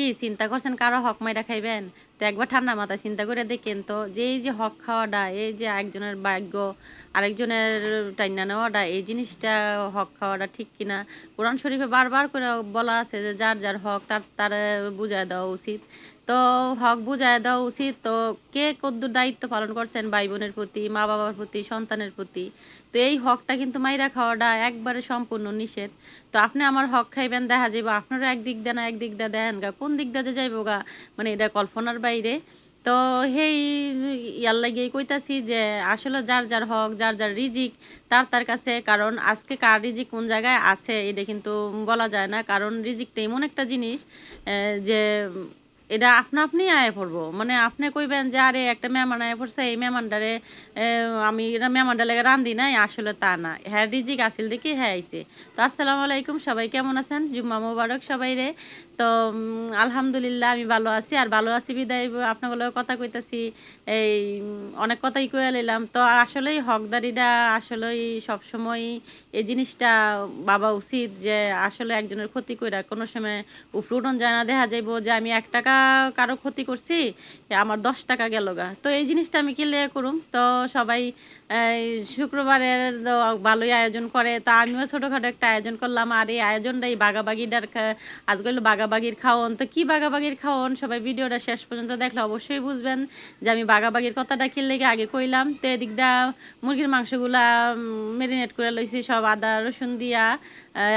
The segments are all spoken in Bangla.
কি চিন্তা করছেন? কারও হক মাইরা খাইবেন? তো একবার ঠান্ডা মাথায় চিন্তা করে দেখেন তো যে এই যে হক খাওয়াটা, এই যে একজনের ভাগ্য, আরেকজনের টাইনা নেওয়াটা, এই জিনিসটা হক খাওয়াটা ঠিক কিনা? কোরআন শরীফে বারবার করে বলা আছে যে যার যার হক, তার তার বুঝায় দেওয়া উচিত। তো হক বুঝায় দেওয়া উচিত। তো কে কদ্দুর দায়িত্ব পালন করছেন ভাই বোনের প্রতি মা বাবার প্রতি, সন্তানের প্রতি? তো এই হকটা কিন্তু মাইরা খাওয়াটা একবারে সম্পূর্ণ নিষেধ। তো আপনি আমার হক খাইবেন, দেখা যাইব আপনারও এক দিক দিয়ে না এক দিক দিয়ে দেন গা। কোন দিক দিয়ে যে যাইব গা? মানে এটা কল্পনার বাইরে। তো সেই ইয়ার লাগিয়ে কইতাছি যে আসলে যার যার হক, যার যার রিজিক, তার তার কাছে। কারণ আজকে কার রিজিক কোন জায়গায় আছে, এটা কিন্তু বলা যায় না। কারণ রিজিকটা এমন একটা জিনিস যে এটা আপনা আপনি আয় পড়ব। মানে আপনি কইবেন যে, আরে, একটা মেহমান আয় পড়ছে, এই মেহমানটারে আমি এটা মেহমানটা লেগে রান্ধি নাই, আসলে তা না। হ্যাঁ রিজিক আসিল দেখি হ্যাঁ আইছে। তো আসসালামু আলাইকুম, সবাই কেমন আছেন? জুম্মা মোবারক সবাই রে। তো আলহামদুলিল্লাহ, আমি ভালো আছি, আর ভালো আছি বিদায় আপনাগুলো কথা কইতাছি। এই, অনেক কথাই কয়ে নিলাম তো আসলেই হকদারিটা আসলেই সবসময় এই জিনিসটা বাবা উচিত যে, আসলে একজনের ক্ষতি কইরা কোনো সময় উপরুটন যায় না। দেখা যাইব যে, আমি এক টাকা কারও ক্ষতি করছি আমার দশ টাকা গেল গা। তো এই জিনিসটা আমি ক্লিয়ার করুম। তো সবাই শুক্রবারের ভালোই আয়োজন করে। তা আমিও ছোটোখাটো একটা আয়োজন করলাম। আর এই আয়োজনটা এই বাগাবাগিটার খা- আজকে হলো বাগাবাগির খাওয়ন তো কি বাগাবাগির খাওয়ন সবাই ভিডিওটা শেষ পর্যন্ত দেখলে অবশ্যই বুঝবেন যে আমি বাগাবাগির কথাটা কি লেগে আগে কইলাম। তো এদিকটা মুরগির মাংসগুলা মেরিনেট করে লইছি। সব আদা, রসুন দিয়া,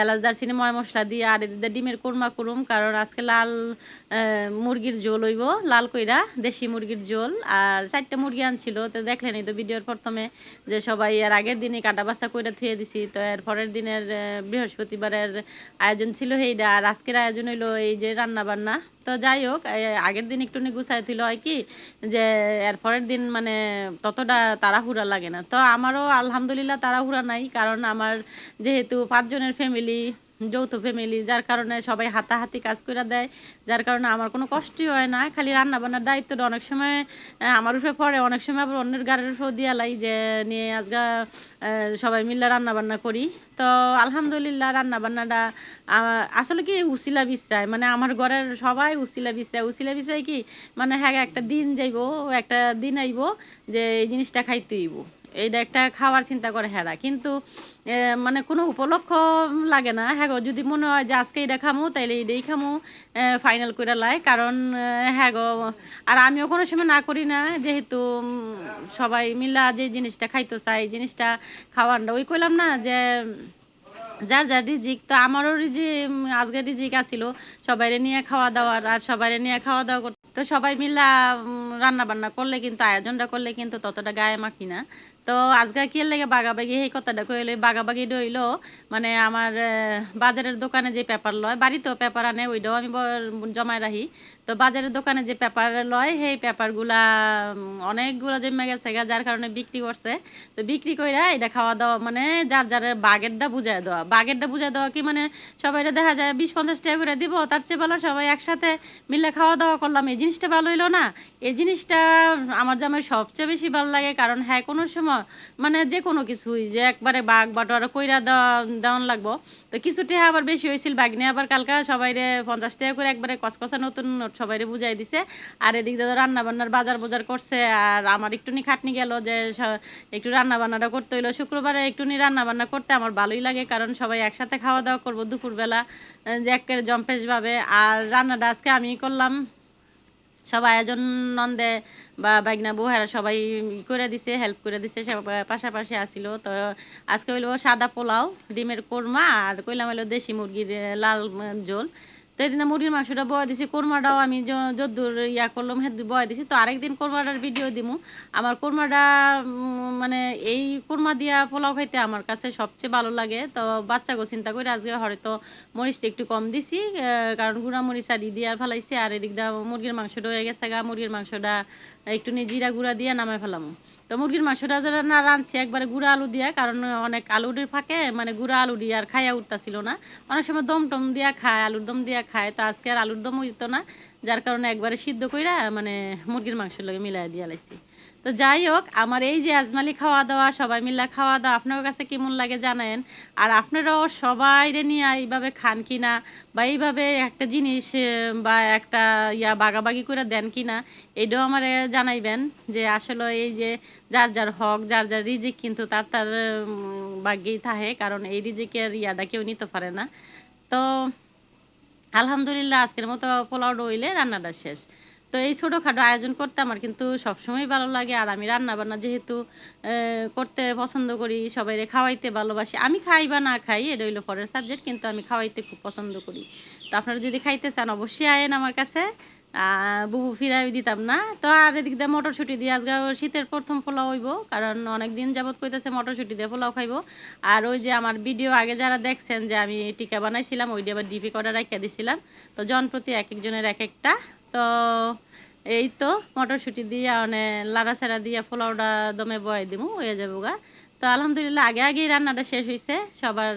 এলাচ, দারচিনি, ময় মশলা দিয়ে। আর এদিকটা ডিমের কোরমা করুম। কারণ আজকে লাল মুরগির ঝোল হইব, লাল কইরা দেশি মুরগির ঝোল। আর চারটা মুরগি আনছিল, তো দেখলেনই তো ভিডিওর প্রথমে যে সবাই এর আগের দিনে কাটা বাসা কইরা থুয়ে দিছি। তো এর পরের দিনের বৃহস্পতিবারের আয়োজন ছিল এইটা আর আজকের আয়োজন হইল এই যে রান্না বান্না তো যাই হোক আগের দিন একটু গুছাই দিল হয় কি? যে এর পরের দিন মানে ততটা তাড়াহুড়া লাগে না। তো আমারও আলহামদুলিল্লাহ তাড়াহুড়া নাই, কারণ আমার যেহেতু পাঁচজনের ফ্যামিলি যৌথ ফ্যামিলি যার কারণে সবাই হাতাহাতি কাজ করে দেয়, যার কারণে আমার কোনো কষ্টই হয় না। খালি রান্না বান্নার দায়িত্বটা অনেক সময় আমার উপরে পড়ে, অনেক সময় আবার অন্যের গাড়ির উপরেও দিয়া লাই যে নিয়ে আজকে সবাই মিলে রান্না বান্না করি। তো আলহামদুলিল্লাহ রান্না বান্নাটা আসলে কি উসিলা বিশ্রায় মানে আমার ঘরের সবাই উসিলা বিশ্রায়। উসিলা বিশ্রায় কি মানে হ্যাঁ একটা দিন যাইব, একটা দিন আইব, যে এই জিনিসটা খাইতে হইব। এইটা একটা খাওয়ার চিন্তা করে হেরা। কিন্তু মানে কোনো উপলক্ষ লাগে না। হ্যাঁ যদি মনে হয় যে আজকে এটা খামু, তাইলে এইটাই খামু ফাইনাল করে লাই। কারণ হ্যাঁ আর আমিও কোনো সময় না করি না, যেহেতু সবাই মিলা যে জিনিসটা খাইতে চাই জিনিসটা খাওয়ানটা ওই কইলাম না যে, যার যার রিজিক, তো আমারও রিজি আজকে রিজিক আসিল, সবাইরে নিয়ে খাওয়া দাওয়ার, আর সবাইরে নিয়ে খাওয়া দাওয়া করতে তো সবাই মিলা রান্না বান্না করলে কিন্তু, আয়োজনটা করলে কিন্তু ততটা গায়ে মাখি না। তো আজকে কি লাগে বাগাবাগি? এই কথাটা কইল বাগাবাগি হইল মানে আমার বাজারের দোকানে যে পেপার লয়, বাড়িতেও পেপার আনে, ওইটাও আমি জমায় রাখি। তো বাজারের দোকানে যে পেপার লয়, সেই পেপারগুলা অনেকগুলো জমে গেছে যার কারণে বিক্রি করছে। তো বিক্রি কইরা এটা খাওয়া দাওয়া মানে যার যার বাগেরটা বুঝায় দেওয়া। বাগেরটা বুঝায় দেওয়া কি মানে সবাই দেখা যায় বিশ পঞ্চাশ টাকা করে দিব, তার চেয়ে ভালো সবাই একসাথে মিলে খাওয়া দাওয়া করলাম। এই জিনিসটা ভালো হইল না। এই জিনিসটা আমার জামাই সবচেয়ে বেশি ভালো লাগে, কারণ হ্যাঁ কোনো সময় মানে যে কোনো কিছুই, যে একবারে বাঘ বাটোয়ারা কইরা দেওয়া, দেওয়ান লাগবো। তো কিছু টাকা আবার বেশি হয়েছিল বাঘ নিয়ে আবার কালকা সবাইরে পঞ্চাশ টাকা করে একবারে কসকসা নতুন সবাইরে বুঝাই দিছে। আর এদিক দিয়ে রান্না বান্নার বাজার বাজার করছে আর আমার একটুনি খাটনি গেল যে একটু রান্না বান্নাটা করতে হইল। শুক্রবারে একটুনি রান্না বান্না করতে আমার ভালোই লাগে কারণ সবাই একসাথে খাওয়া দাওয়া করব দুপুরবেলা আহ, যে একের জম্পেশ ভাবে। আর রান্নাটা আজকে আমি করলাম। সব আয়োজন নন্দে বা বাইগনা বউহারা সবাই করে দিছে হেল্প করে দিছে পাশাপাশি আসিল। তো আজকে হইল সাদা পোলাও ডিমের কোরমা আর কইলাম হইল দেশি মুরগির লাল ঝোল। তো এদিন মুরগির মাংসটা বয়া দিছি, কোরমাটাও আমি যদ্দূর ইয়া করলাম হেদ্দূর বয়া দিছি। তো আরেকদিন কোরমাটার ভিডিও দিমু। আমার কোরমাটা মানে এই কোরমা দিয়া পোলাও খাইতে আমার কাছে সবচেয়ে ভালো লাগে। তো বাচ্চাকে চিন্তা করে আজকে হয়তো মরিচটা একটু কম দিছি কারণ গুঁড়া মরিচ আর দিয়ে ফেলাইছি, আর এদিক দা মুরগির মাংসটা হয়ে গেছে গা। মুরগির মাংসটা একটু জিরা গুঁড়া দিয়ে নামাই ফেলাম। তো মুরগির মাংসটা যারা না রাঁধছি, একবারে গুঁড়া আলু দিয়া, কারণ অনেক আলুর ফাঁকে মানে গুঁড়া আলু দিয়ে আর খাইয়া উঠতাছিল না। অনেক সময় দম টম দিয়া খায়, আলুর দম দিয়া খায়, তো আজকে আর আলুর দম হইতো না, যার কারণে একবারে সিদ্ধ কইরা মানে মুরগির মাংসের লগে মিলাই দিয়া লাইছি। তো যাই হোক, আমার এই যে আজমালি খাওয়া দাওয়া সবাই মিলে খাওয়া দাওয়া আপনার কাছে কেমন লাগে জানেন? আর আপনারাও সবাই রে নিয়ে এইভাবে খান কিনা বা এইভাবে একটা জিনিস বা একটা ইয়া বাগাবাগি করে দেন কিনা এটাও আমার জানাইবেন যে আসলে এই যে যার যার হক, যার যার রিজিক কিন্তু তার তার ভাগ্যেই থাকে, কারণ এই রিজিকের ইয়াটা কেউ নিতে পারে না। তো আলহামদুলিল্লাহ, আজকের মতো পোলাও ডইলে রান্নাটা শেষ। তো এই ছোটোখাটো আয়োজন করতে আমার কিন্তু সবসময় ভালো লাগে। আর আমি রান্না বান্না যেহেতু করতে পছন্দ করি সবাই খাওয়াইতে ভালোবাসি। আমি খাই বা না খাই, এটা হইল পরের সাবজেক্ট কিন্তু আমি খাওয়াইতে খুব পছন্দ করি। তো আপনারা যদি খাইতে চান, অবশ্যই আয়েন আমার কাছে। বুবু ফিরাই দিতাম না। তো আর এদিক দিয়ে মটরশুঁটি দিয়ে আজকে শীতের প্রথম পোলাও হইব, কারণ অনেক দিন যাবত কইতেছে মটরশুঁটি দিয়ে পোলাও খাইবো। আর ওই যে আমার ভিডিও আগে যারা দেখছেন যে আমি টিকা বানাইছিলাম ওইটা আবার ডিপি করে রাখিয়া দিছিলাম। তো জনপ্রতি এক একজনের এক একটা তো এই তো মটরশুঁটি দিয়ে মানে লাড়া ছাড়া দিয়ে পোলাওটা দমে বয়ে দিব হয়ে যাব গা। তো আলহামদুলিল্লাহ, আগে আগেই রান্নাটা শেষ হয়েছে সবার